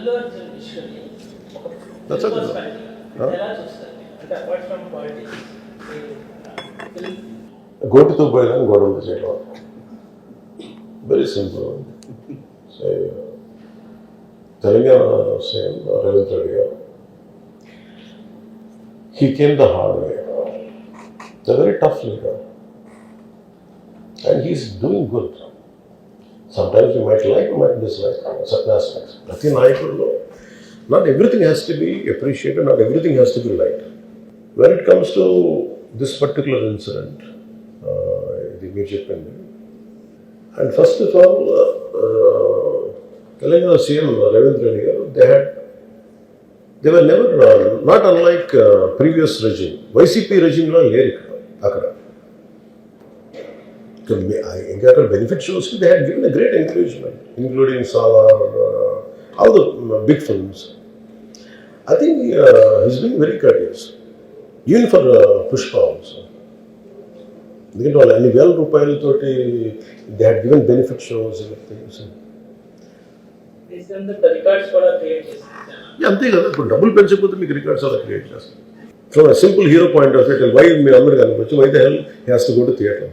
అల్లు అర్జున్ ఇష్యూని ఒక That's a good one. perspective Huh? ఎలా చూస్తారు అంటే అపార్ట్ ఫ్రమ్ పాలిటిక్స్ ఫిల్మ్ గోటితో పోయిన గొడవలు చేయడం very simple so Telangana same Revanth Reddy garu he came the hard way the very tough leader and he's doing good sometimes you might like might dislike certain aspects ప్రతి నాయకుల్లో not everything has to be appreciated not everything has to be like when it comes to this particular incident ఇది మీరు చెప్పింది and first of all Telangana CM Revanth Reddy garu they had they were never not unlike previous regime YCP రెజిమ్లో లేరు ఇక్కడ అక్కడ ఇక్కడ మీ- ఆ- ఇంకా అక్కడ benefit షోస్కి they had given a great encouragement including Salaar all the big films I think uh, he's been very courteous. Even for uh, Pushpa also. ఎందుకంటే వాళ్ళు అన్ని వేల రూపాయలతోటి they had given benefit shows things అంతే కదా ఇప్పుడు డబ్బులు పెంచకపోతే మీకు రికార్డ్స్ అలా క్రియేట్ చేస్తారు from simple hero point of view why మీరు అందరు కనుకోవచ్చు why the hell has to go to theatre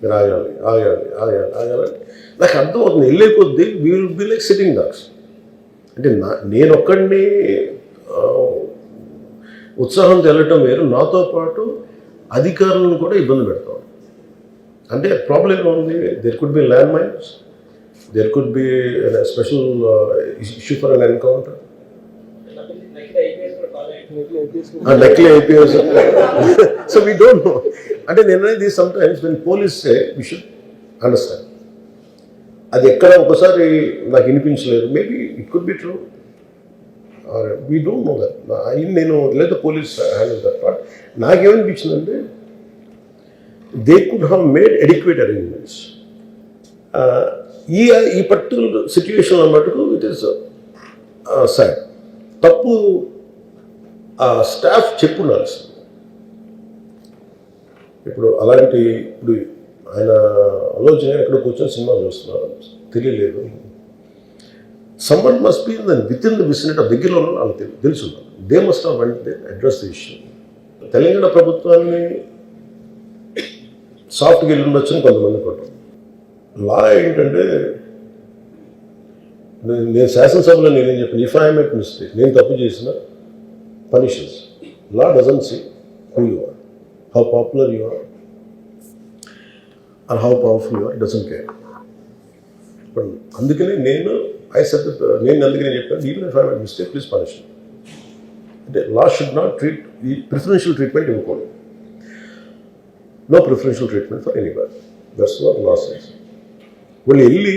మీరు ఆగాలి ఆగాలి ఆగాలి ఆగాలి నాకు అర్థం అవుతుంది వెళ్ళే కొద్దీ will be like sitting ducks అంటే నా నేను ఒక్కడిని ఆ, ఉత్సాహంతో వెళ్ళటం వేరు. నాతో పాటు అధికారులను కూడా ఇబ్బంది పెడతాం. అంటే ప్రాబ్లం ఉంది? There could be land mines there could be special issue for an encounter నకిలీ IPS so we don't know అంటే నేను అనేది sometimes when police say should understand అది ఎక్కడ ఒకసారి నాకు వినిపించలేదు. Maybe it could be true we don't know that నేను లేదా పోలీస్ హ్యాండిల్ దట్ పార్ట్ నాకేమనిపించిందంటే they could have made adequate arrangements ఈ ఈ పర్టికులర్ సిచ్యువేషన్లో మటుకు ఇట్ ఈస్ సాడ్ తప్పు ఆ స్టాఫ్ చెప్పుండాల్సింది ఇప్పుడు అలాంటి ఇప్పుడు ఆయన ఆలోచన ఎక్కడ కూర్చొని సినిమా చూస్తున్నారు. తెలియలేదు. Summon must be done with in the vicinity దగ్గరలో ఉన్న వాళ్ళకి తెలుసు. They must have went address the issue Telangana ప్రభుత్వాన్ని సాఫ్ట్గా వెళ్ళి ఉండొచ్చని కొంతమంది కొట్టం లా ఏంటంటే నేను- శాసనసభలో నేనేం చెప్పాను ఇఫ్ ఐ మెట్ మిస్టేక్ నేను తప్పు చేసిన punishments law doesn't see how popular you are and how powerful you are doesn't care ఇప్పుడు అందుకనే నేను ఐ సెట్ నేను అందుకనే చెప్పాను even if I mistake please punish అంటే లా షుడ్ నాట్ ట్రీట్ ఈ ప్రిఫరెన్షియల్ ట్రీట్మెంట్ ఇవ్వకూడదు. No preferential treatment for any బర్ దట్స్ వాట్ లాస్ వాళ్ళు వెళ్ళి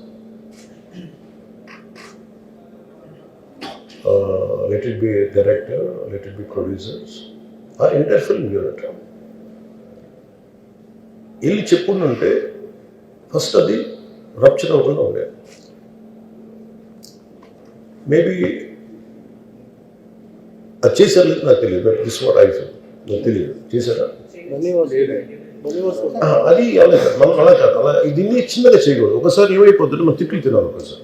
చెప్పున్నారు let it be director let it be producers ఆ ఇంటర్ ఫిల్మ్ యూనిట్ వెళ్ళి చెప్పుంటే first అది రప్చర్ అవ్వకుండా ఉండేది మేబీ అది చేశారు లేదు నాకు తెలియదు but this what I feel నాకు తెలియదు. చేశారా? అది అలా కాదు మనం అలా కాదు. అలా దీన్ని చిన్నగా చేయకూడదు. ఒకసారి ఏమైపోతుంటే మనం తిట్లు తినాలి ఒకసారి.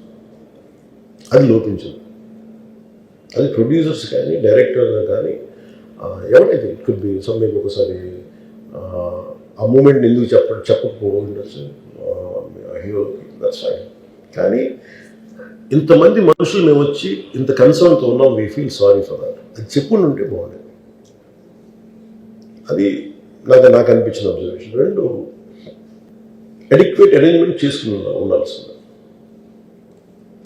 అది లోపించదు. అది ప్రొడ్యూసర్స్ కానీ డైరెక్టర్ కానీ ఎవరైతే it could be some maybe ఒకసారి ఆ, మూమెంట్ ఎందుకు చెప్ప చెప్పకపోవడం ఉండొచ్చు హీరోకి దట్స్ ఫైన్ కానీ ఇంతమంది మనుషులు మేము వచ్చి ఇంత కన్సర్న్తో ఉన్నాం we feel sorry for that అది చెప్పుకుని ఉంటే బాగుండేది. అది నాకు నాకు అనిపించిన అబ్జర్వేషన్ రెండు అడిక్వేట్ అరేంజ్మెంట్ చేసుకుని ఉండాల్సింది.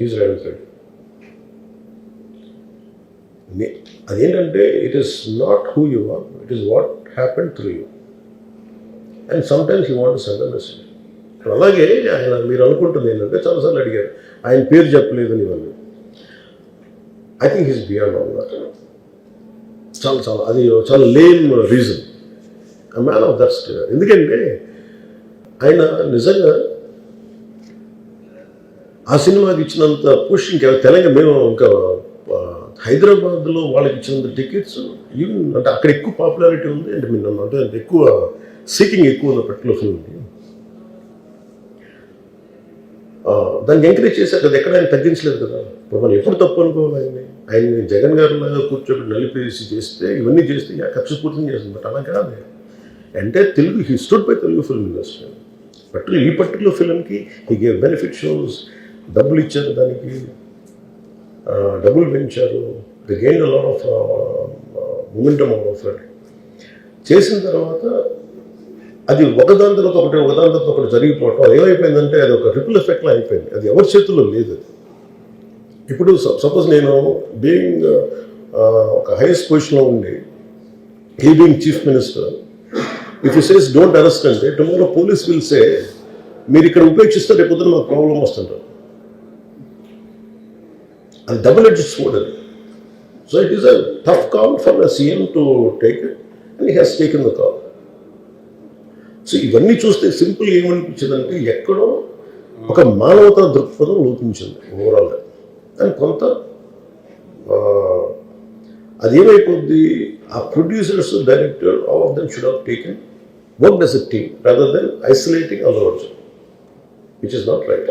he's right అదేంటంటే it is not who you are it is what happen through you and sometimes you want send message అలాగే ఆయన మీరు అనుకుంటుంది ఏంటంటే చాలాసార్లు అడిగారు ఆయన పేరు చెప్పలేదు ఇవన్నీ. I think is beyond all that చాలా చాలా అది చాలా lame reason man of that ఎందుకంటే ఆయన నిజంగా ఆ సినిమాకి ఇచ్చినంత పుష్ ఇంకా తెలంగాణ మేము ఇంకా హైదరాబాద్లో వాళ్ళకి ఇచ్చినంత టికెట్స్ ఈవెన్ అంటే అక్కడ ఎక్కువ పాపులారిటీ ఉంది. అంటే మీరు నన్ను అంటే ఎక్కువ సీకింగ్ ఎక్కువ ఉంది పర్టికులర్ ఫిల్మ్కి దాన్ని ఎంకరేజ్ చేశారు కదా ఎక్కడ ఆయన తగ్గించలేదు కదా. ఇప్పుడు మనం ఎప్పుడు తప్పు అనుకోవాలి ఆయన్ని? ఆయన్ని జగన్ గారు లాగా కూర్చోబెట్టి నలిపేసి చేస్తే ఇవన్నీ చేస్తే ఇక ఖర్చుపూర్తం చేస్తుంది. బట్ అలా కాదు. అంటే Telugu hosted by Telugu film industry particular ఈ పర్టికులర్ ఫిల్మ్కి హీ గేవ్ బెనిఫిట్ షోస్ డబ్బులు ఇచ్చారు దానికి. డబ్బులు పెంచారు. They gain lot of momentum of చేసిన తర్వాత అది ఒకదాని తర్వాత ఒకటి ఒకదాని తర్వాత ఒకటి జరిగిపోవటం. ఏమైపోయిందంటే అది ఒక రిపుల్ ఎఫెక్ట్లో అయిపోయింది. అది ఎవరి చేతుల్లో లేదు అది. ఇప్పుడు సపోజ్ నేను బీయింగ్ uh, uh, ఒక హైయెస్ట్ పొజిషన్లో ఉండి he being chief minister if you says don't arrest అంటే టుమారో పోలీస్ విల్ సే మీరు ఇక్కడ ఉపేక్షిస్తే రేపు మాకు ప్రాబ్లం వస్తుంటారు. అది డబుల్ ఎడ్జ్ కూడా అది. So it is a tough call for the CM to take it and he has taken the call so ఇవన్నీ చూస్తే సింపుల్ ఏమనిపించిందంటే ఎక్కడో ఒక మానవతా దృక్పథం లోపించింది ఓవరాల్గా అని కొంత అదేమైపోద్ది ఆ producers director all of them should have taken work as a team rather then isolating Allu which is not right